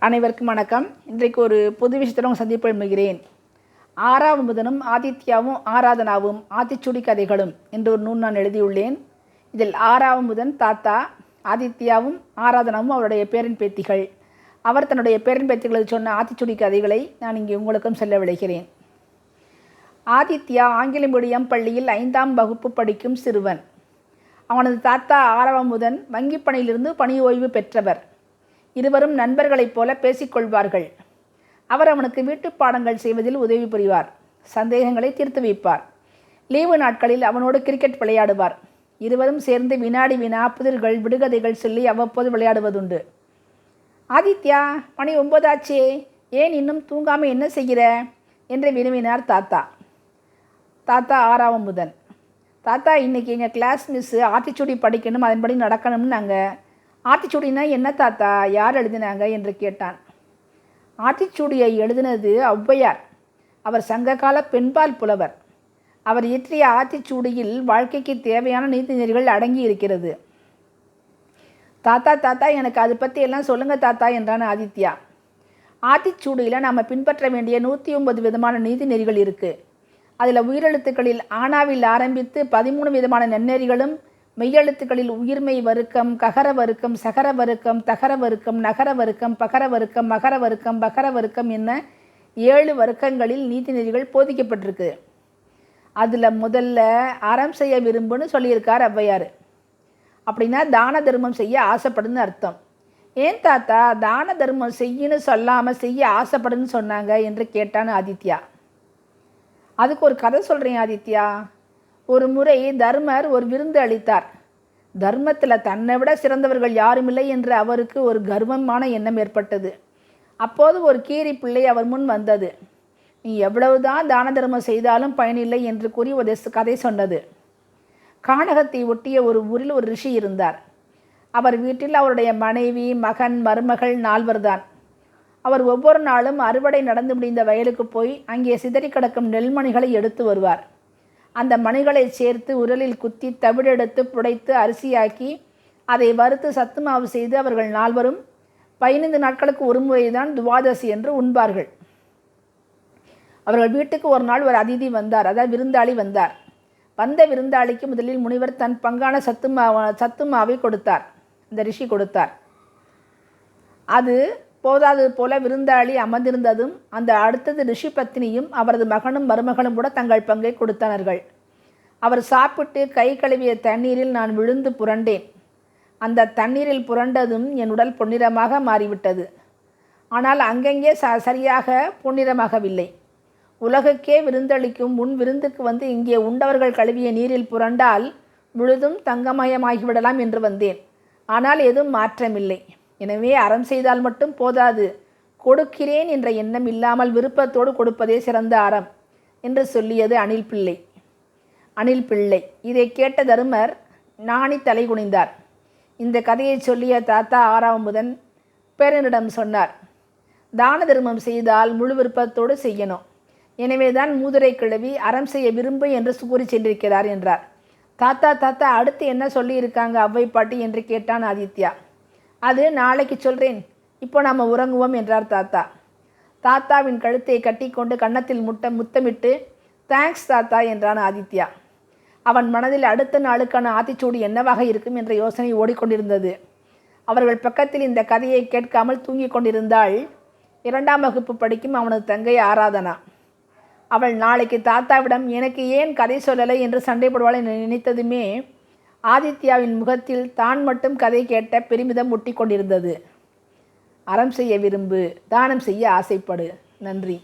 அனைவருக்கும் வணக்கம். இன்றைக்கு ஒரு புது விஷயத்துடன் சந்திப்பு எழுப்புகிறேன் ஆறாம் முதனும் ஆதித்யாவும் ஆராதனாவும் ஆத்திச்சுடி கதைகளும் என்று ஒரு நூல் நான் எழுதியுள்ளேன். இதில் ஆறாம் முதன் தாத்தா ஆதித்யாவும் ஆராதனாவும் அவருடைய பேரன் பேத்திகள். அவர் தன்னுடைய பேரன் பேத்திகளுக்கு சொன்ன ஆத்திச்சுடி கதைகளை நான் இங்கே உங்களுக்கும் செல்ல விளைகிறேன் ஆதித்யா ஆங்கில மீடியம் பள்ளியில் ஐந்தாம் வகுப்பு படிக்கும் சிறுவன். அவனது தாத்தா ஆரவமுதன் வங்கிப் பணியிலிருந்து பணி ஓய்வு பெற்றவர். இருவரும் நண்பர்களைப் போல பேசிக்கொள்வார்கள். அவர் அவனுக்கு வீட்டுப் பாடங்கள் செய்வதில் உதவி புரிவார். சந்தேகங்களை தீர்த்து வைப்பார். லீவு நாட்களில் அவனோடு கிரிக்கெட் விளையாடுவார். இருவரும் சேர்ந்து வினாடி வினா புதிர்கள் விடுகதைகள் சொல்லி அவ்வப்போது விளையாடுவதுண்டு. ஆதித்யா மணி ஒன்பதாச்சே. ஏன் இன்னும் தூங்காமல் என்ன செய்கிற? என்று வினவினார் தாத்தா. தாத்தா ஆறாம் முதன் தாத்தா இன்றைக்கி எங்கள் கிளாஸ் மிஸ்ஸு ஆட்டிச்சூடி படிக்கணும் அதன்படி நடக்கணும்னு நாங்கள் ஆத்திச்சூடினா என்ன தாத்தா? யார் எழுதினாங்க? என்று கேட்டான். ஆத்திச்சூடியை எழுதினது ஔவையார். அவர் சங்ககால பெண்பால் புலவர். அவர் இயற்றிய ஆத்திச்சூடியில் வாழ்க்கைக்கு தேவையான நீதிநெறிகள் அடங்கி இருக்கிறது தாத்தா தாத்தா எனக்கு அதை பற்றி எல்லாம் சொல்லுங்கள் தாத்தா என்றான் ஆதித்யா. ஆத்திச்சூடியில் நாம் பின்பற்ற வேண்டிய நூற்றி ஒன்பது விதமான நீதிநெறிகள் இருக்குது அதில் உயிரெழுத்துக்களில் ஆனாவில் ஆரம்பித்து பதிமூணு விதமான நன்னெறிகளும் மெய்யெழுத்துக்களில் உயிர்மை வருக்கம் ககர வருக்கம் சகர வருக்கம் தகர வருக்கம் நகர வருக்கம் பகர வருக்கம் மகர வருக்கம் பகர வருக்கம் என்ன ஏழு வருக்கங்களில் நீதிநெறிகள் போதிக்கப்பட்டிருக்கு. அதில் முதல்ல அறம் செய்ய விரும்புன்னு சொல்லியிருக்கார் ஔவையார். அப்படின்னா தான தர்மம் செய்ய ஆசைப்படுன்னு அர்த்தம். ஏன் தாத்தா தான தர்மம் செய்யின்னு சொல்லாமல் செய்ய ஆசைப்படுன்னு சொன்னாங்க என்று கேட்டான் ஆதித்யா. அதுக்கு ஒரு கதை சொல்கிறேன் ஆதித்யா. ஒரு முறை தர்மர் ஒரு விருந்து அளித்தார். தர்மத்தில் தன்னை விட சிறந்தவர்கள் யாருமில்லை என்று அவருக்கு ஒரு கர்வமான எண்ணம் ஏற்பட்டது. அப்போது ஒரு கீரி பிள்ளை அவர் முன் வந்தது. நீ எவ்வளவுதான் தான தர்மம் செய்தாலும் பயனில்லை என்று கூறி ஒரு கதை சொன்னது. கானகத்தை ஒட்டிய ஒரு ஊரில் ஒரு ரிஷி இருந்தார். அவர் வீட்டில் அவருடைய மனைவி மகன் மருமகள் நால்வர்தான். அவர் ஒவ்வொரு நாளும் அறுவடை நடந்து முடிந்த வயலுக்கு போய் அங்கே சிதறி கிடக்கும் நெல்மணிகளை எடுத்து வருவார். அந்த மணிகளை சேர்த்து உரலில் குத்தி தவிடெடுத்து புடைத்து அரிசியாக்கி அதை வறுத்து சத்து மாவு செய்து அவர்கள் நால்வரும் பதினைந்து நாட்களுக்கு ஒரு முறைதான் துவாதசி என்று உண்பார்கள். அவர்கள் வீட்டுக்கு ஒரு நாள் ஒரு அதிதி வந்தார். அதாவது விருந்தாளி வந்தார். வந்த விருந்தாளிக்கு முதலில் முனிவர் தன் பங்கான சத்து மாவை கொடுத்தார். இந்த ரிஷி கொடுத்தார். அது போதாதது போல விருந்தாளி அமர்ந்திருந்ததும் அந்த அடுத்தது ரிஷி பத்னியும் அவரது மகனும் மருமகளும் கூட தங்கள் பங்கை கொடுத்தனர்கள். அவர் சாப்பிட்டு கை கழுவிய தண்ணீரில் நான் விழுந்து புரண்டேன். அந்த தண்ணீரில் புரண்டதும் என் உடல் பொன்னிறமாக மாறிவிட்டது. ஆனால் அங்கங்கே ச சரியாக பொன்னிறமாகவில்லை. உலகுக்கே விருந்தளிக்கும் முன் விருந்துக்கு வந்து இங்கே உண்டவர்கள் கழுவிய நீரில் புரண்டால் முழுதும் தங்கமயமாகிவிடலாம் என்று வந்தேன். ஆனால் எதுவும் மாற்றமில்லை. எனவே அறம் செய்தால் மட்டும் போதாது. கொடுக்கிறேன் என்ற எண்ணம் இல்லாமல் விருப்பத்தோடு கொடுப்பதே சிறந்த அறம் என்று சொல்லியது அணில் பிள்ளை. அணில் பிள்ளை. இதை கேட்ட தருமர் நாணி தலை குனிந்தார். இந்த கதையை சொல்லிய தாத்தா ஆறாவமுதன் பேரனிடம் சொன்னார் தான தர்மம் செய்தால் முழு விருப்பத்தோடு செய்யணும். எனவே தான் மூதுரை கிழவி அறம் செய்ய விரும்பு என்று கூறி சென்றிருக்கிறார் என்றார். தாத்தா தாத்தா அடுத்து என்ன சொல்லியிருக்காங்க அவ்வை பாட்டி என்று கேட்டான் ஆதித்யா. அது நாளைக்கு சொல்கிறேன் இப்போ நாம் உறங்குவோம் என்றார் தாத்தா. தாத்தாவின் கழுத்தை கட்டிக்கொண்டு கன்னத்தில் முட்ட முத்தமிட்டு தேங்க்ஸ் தாத்தா என்றான் ஆதித்யா. அவன் மனதில் அடுத்த நாளுக்கான ஆத்திச்சூடு என்னவாக இருக்கும் என்ற யோசனை ஓடிக்கொண்டிருந்தது. அவர்கள் பக்கத்தில் இந்த கதையை கேட்காமல் தூங்கிக் கொண்டிருந்தாள். இரண்டாம் வகுப்பு படிக்கும் அவனது தங்கை ஆராதனா. அவள் நாளைக்கு தாத்தாவிடம் எனக்கு ஏன் கதை சொல்லலை? என்று சண்டைப்படுவாள் என நினைத்ததுமே ஆதித்யாவின் முகத்தில் தான் மட்டும் கதை கேட்ட பெருமிதம் முட்டி கொண்டிருந்தது அறம் செய்ய விரும்பு தானம் செய்ய ஆசைப்படு. நன்றி.